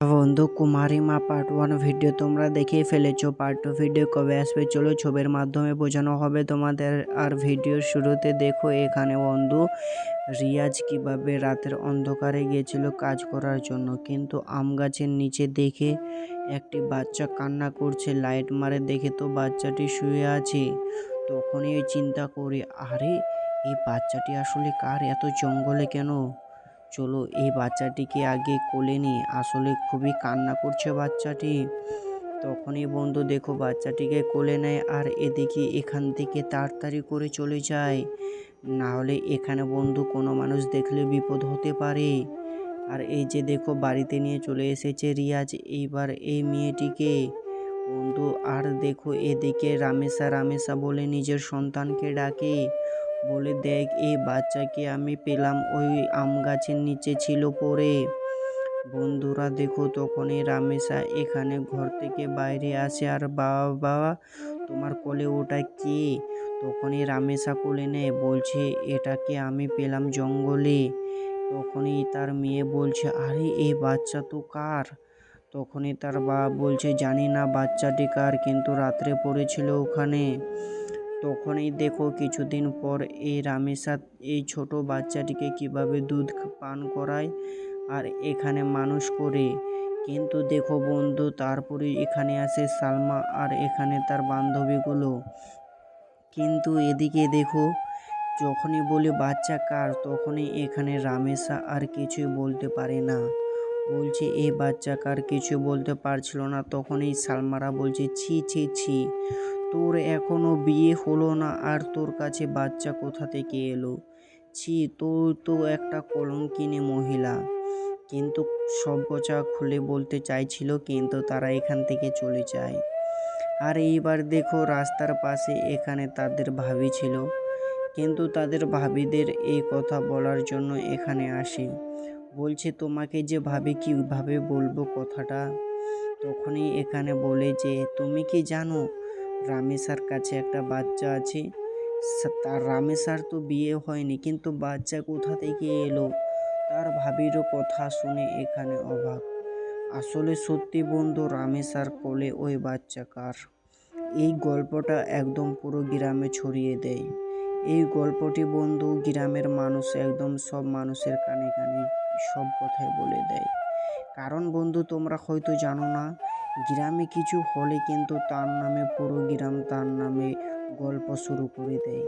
বন্ধু কুমারী মা part one video তোমরা দেখেই ফেলেছো। পার্ট টু ভিডিও কবে আসবে চলো ছবির মাধ্যমে বোঝানো হবে তোমাদের। আর ভিডিওর শুরুতে দেখো এখানে বন্ধু, রিয়াজ কীভাবে রাতের অন্ধকারে গিয়েছিল কাজ করার জন্য। কিন্তু আম গাছের নিচে দেখে একটি বাচ্চা কান্না করছে লাইট মারে দেখে তো বাচ্চাটি শুয়ে আছে। তখনই চিন্তা করি, আরে, এই বাচ্চাটি আসলে কার? এত জঙ্গলে কেন? চলো এই বাচ্চাটিকে আগে কোলে নিই। আসলে খুবই কান্না করছে বাচ্চাটি। তখনই বন্ধু দেখো বাচ্চাটিকে কোলে নেয় আর এদিকে এখান থেকে তাড়াতাড়ি করে চলে যায়। না হলে এখানে বন্ধু কোনো মানুষ দেখলে বিপদ হতে পারে। আর এই যে দেখো বাড়িতে নিয়ে চলে এসেছে রিয়াজ, এইবার এই মেয়েটিকে। বন্ধু আর দেখো এদিকে রামেশা রামেশা বলে নিজের সন্তানকে ডাকে। বলে, দেখ এ বাচ্চাকে আমি পেলাম। ওই আম গাছের নিচে ছিল পরে বন্ধুরা, দেখো তখনই রামেশা এখানে ঘর থেকে বাইরে আসে। আর বাবা বাবা, তোমার কোলে ওটা কে? তখনই রামেশা কোলে নেয়। বলছে, এটাকে আমি পেলাম জঙ্গলে। তখনই তার মেয়ে বলছে, আরে, এই বাচ্চা তো কার? তখনই তার বাবা বলছে, জানি না বাচ্চাটি কার, কিন্তু রাত্রে পড়েছিল ওখানে। তখনই দেখো কিছুদিন পর এই রামেশা এই ছোট বাচ্চাটিকে কীভাবে দুধ পান করায় আর এখানে মানুষ করে। কিন্তু দেখো বন্ধু, তারপরে এখানে আসে সালমা আর এখানে তার বান্ধবীগুলো। কিন্তু এদিকে দেখো, যখনই বলে বাচ্চা কার, তখনই এখানে রামেশা আর কিছুই বলতে পারে না। বলছে এই বাচ্চা কার কিছু বলতে পারছিল না। তখনই সালমারা বলছে, ছি ছি ছি। তোর এখনও বিয়ে হলো না আর তোর কাছে বাচ্চা কোথা থেকে এলো? ছি, তোর তো একটা কলঙ্কিনী মহিলা। কিন্তু সব কথা খুলে বলতে চাইছিল কিন্তু তারা এখান থেকে চলে যায়। আর এইবার দেখো রাস্তার পাশে এখানে তাদের ভাবি ছিল। কিন্তু তাদের ভাবিদের এই কথা বলার জন্য এখানে আসে। বলছে, তোমাকে যে ভাবি কীভাবে বলব কথাটা? তখনই এখানে বলে যে, তুমি কি জানো রামেশার কাছে একটা বাচ্চা আছে। তার রামেশার তো বিয়ে হয়নি, কিন্তু বাচ্চা কোথা থেকে এলো? তার ভাবিরও কথা শুনে এখানে অবাক। আসলে সত্যি বন্ধু, রামেশার কোলে ওই বাচ্চা কার? এই গল্পটা একদম পুরো গ্রামে ছড়িয়ে দেয়। এই গল্পটি বন্ধু, গ্রামের মানুষ একদম সব মানুষের কানে কানে সব কথাই বলে দেয়। কারণ বন্ধু, তোমরা হয়তো জানো না গ্রামে কিছু হলে কিন্তু তার নামে পুরো গ্রাম তার নামে গল্প শুরু করে দেয়।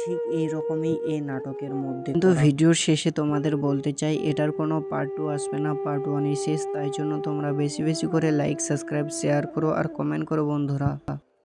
ঠিক এই রকমই এই নাটকের মধ্যে। কিন্তু ভিডিওর শেষে তোমাদের বলতে চাই, এটার কোনো পার্ট টু আসবে না। পার্ট ওয়ানই শেষ। তাই জন্য তোমরা বেশি বেশি করে লাইক সাবস্ক্রাইব শেয়ার করো আর কমেন্ট করো বন্ধুরা।